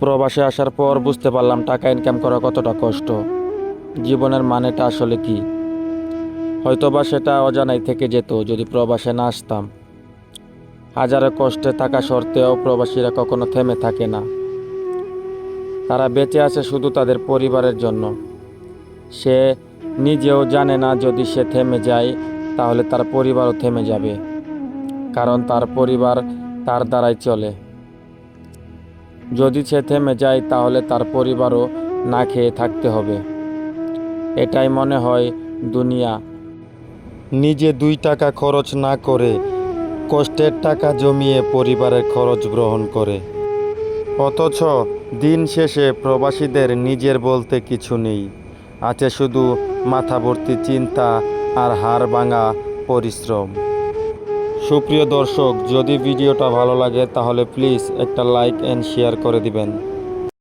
প্রবাসে আসার পর বুঝতে পারলাম টাকা ইনকাম করা কতটা কষ্ট। জীবনের মানেটা আসলে কি? হয়তোবা সেটা অজানাই থেকে যেত যদি প্রবাসে না আসতাম। হাজারো কষ্টে থাকা সত্ত্বেও প্রবাসীরা কখনো থেমে থাকে না। তারা বেঁচে আছে শুধু তাদের পরিবারের জন্য। সে নিজেও জানে না যদি সে থেমে যায়, তাহলে তার পরিবারও থেমে যাবে। কারণ তার পরিবার তার দ্বারাই চলে। যদি সে থেমে যায়, তাহলে তার পরিবারও না খেয়ে থাকতে হবে। এটাই মনে হয় দুনিয়া। নিজে দুই টাকা খরচ না করে কষ্টের টাকা জমিয়ে পরিবারের খরচ গ্রহণ করে। অথচ দিন শেষে প্রবাসীদের নিজের বলতে কিছু নেই। আছে শুধু মাথা ভর্তি চিন্তা আর হাড় ভাঙা পরিশ্রম। সুপ্রিয় দর্শক যদি ভিডিওটা ভালো লাগে তাহলে প্লিজ একটা লাইক অ্যান্ড শেয়ার করে দিবেন।